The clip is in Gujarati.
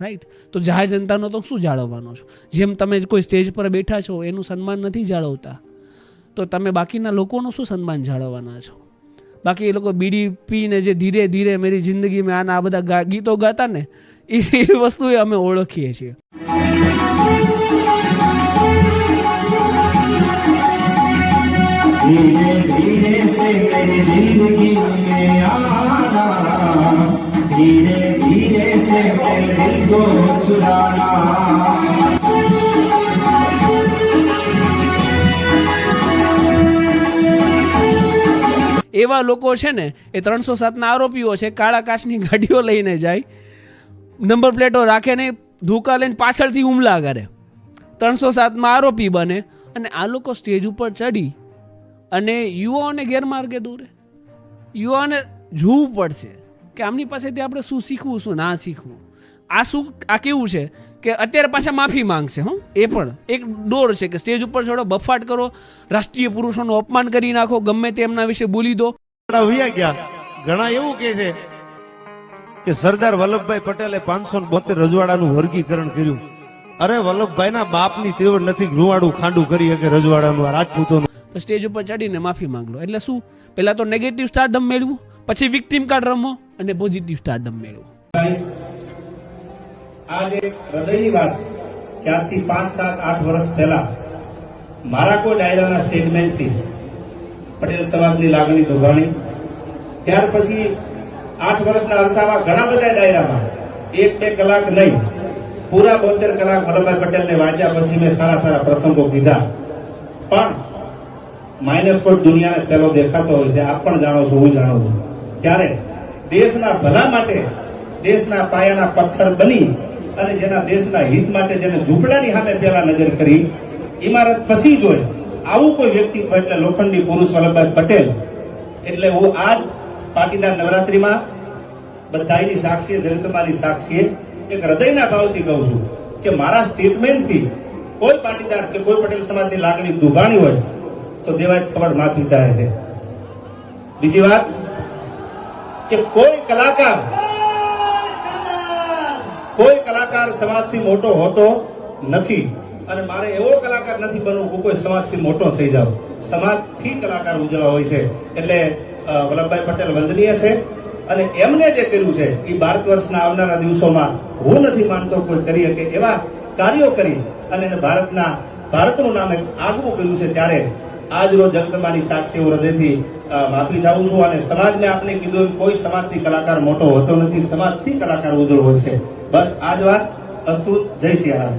રાઈટ? તો જાહેર જનતાનો તો શું જાળવવાનો છો? જેમ તમે કોઈ સ્ટેજ પર બેઠા છો, એનું સન્માન નથી જાળવતા. તો તમે બાકીના લોકોનું શું સન્માન જાળવવાના છો? બાકી એ લોકો બીડી પીને જે ધીરે ધીરે મેરી જિંદગી મેં આના આ બધા ગીતો ગાતા ને, એ વસ્તુ અમે ઓળખીએ છીએ. ધીરે ધીરે સે મેરી જિંદગી મેં આના धीरे धीरे से मेरे दिल को चुराना એવા લોકો છે ને એ ત્રણસો સાતના આરોપીઓ છે કાળા કાચની ગાડીઓ લઈને જાય નંબર પ્લેટો રાખે ને ધોકા લઈને પાછળથી હુમલા કરે ત્રણસો સાતમાં આરોપી બને અને આ લોકો સ્ટેજ ઉપર ચડી અને યુવાઓને ગેરમાર્ગે દોરે યુવાઓને જોવું પડશે કે આમની પાસેથી આપણે શું શીખવું શું ના શીખવું? આ શું આ કેવું છે કે અત્યારે પાછા માફી માંગશે હં? એ પણ એક દોર છે કે સ્ટેજ ઉપર છોડો બફાટ કરો રાષ્ટ્રીય પુરુષોનું અપમાન કરી નાખો ગમે તે એમના વિશે બોલી દો. ગયા. ઘણા એવું કે છે કે સરદાર વલ્લભભાઈ પટેલે પાંચસો બોતેર રજવાડાનું વર્ગીકરણ કર્યું. અરે વલ્લભભાઈના બાપની તેવડ નથી રૂવાડું ખાંડું કરી શકે રજવાડાનું રાજપૂતોનું. સ્ટેજ ઉપર ચડીને માફી માંગ લો એટલે શું? પહેલા તો નેગેટિવ સ્ટારડમ મેળવું પછી વિક્ટિમ કાર્ડ રમો. અને પોઝિટિવ સ્ટારડમ મેળવો. આજે હૃદયની વાત ક્યાંથી પાંચ, સાત, આઠ વર્ષ પહેલા મારા કોઈ ડાયરાના સ્ટેટમેન્ટથી પટેલ સમાજની લાગણી દોગાણી. ત્યાર પછી આઠ વર્ષના અરસામાં ઘણા બધા ડાયરામાં એક, બે કલાક નહીં, પૂરા બોતેર કલાક વલ્લભભાઈ પટેલને વાંચ્યા પછી મેં સારા સારા પ્રસંગો કીધા. પણ માઇનસ પોઈન્ટ દુનિયાને પહેલો દેખાતો હોય છે, આપ પણ જાણો છો, હું જાણું છું. ત્યારે દેશના ભલા માટે, દેશના પાયાના પથ્થર બની અને જેના દેશના હિત માટે જેને ઝૂંપડાની સામે પહેલા નજર કરી ઇમારત પછી જોઈ, આવું કોઈ વ્યક્તિત્વ એટલે લોખંડી પુરુષ વલ્લભભાઈ પટેલ. એટલે હું આજ પાટીદાર નવરાત્રીમાં બધાની સાક્ષીએ, દલિતમાની સાક્ષીએ એક હૃદયના ભાવથી કહું છું કે મારા સ્ટેટમેન્ટથી કોઈ પાટીદાર કે કોઈ પટેલ સમાજની લાગણી દુભાણી હોય, તો દેવાજ ખબર માફી ચાહે છે. બીજી વાત કે કોઈ કલાકાર કોઈ કલાકાર સમાજથી મોટો હોતો નથી. અને મારે એવો કલાકાર નથી બનવું કોઈ સમાજથી મોટો થઈ જાવ સમાજથી કલાકાર ઉજળા હોય છે. એટલે વલ્લભભાઈ પટેલ વંદનીય છે. અને એમને જે કર્યું છે એ ભારત વર્ષના આવનારા દિવસોમાં હું નથી માનતો કોઈ કરી શકે એવા કાર્યો કરી અને ભારતના, ભારતનું નામ આગવું કર્યું છે ત્યારે આજ રોજ જગદંબાની સાક્ષી હૃદયથી માફી ચાહું છું અને સમાજને આપણે કીધું કોઈ સમાજથી કલાકાર મોટો હોતો નથી, સમાજથી કલાકાર ઉજળો હોય છે. બસ આ જ વાત અસ્તુ જય સિયારામ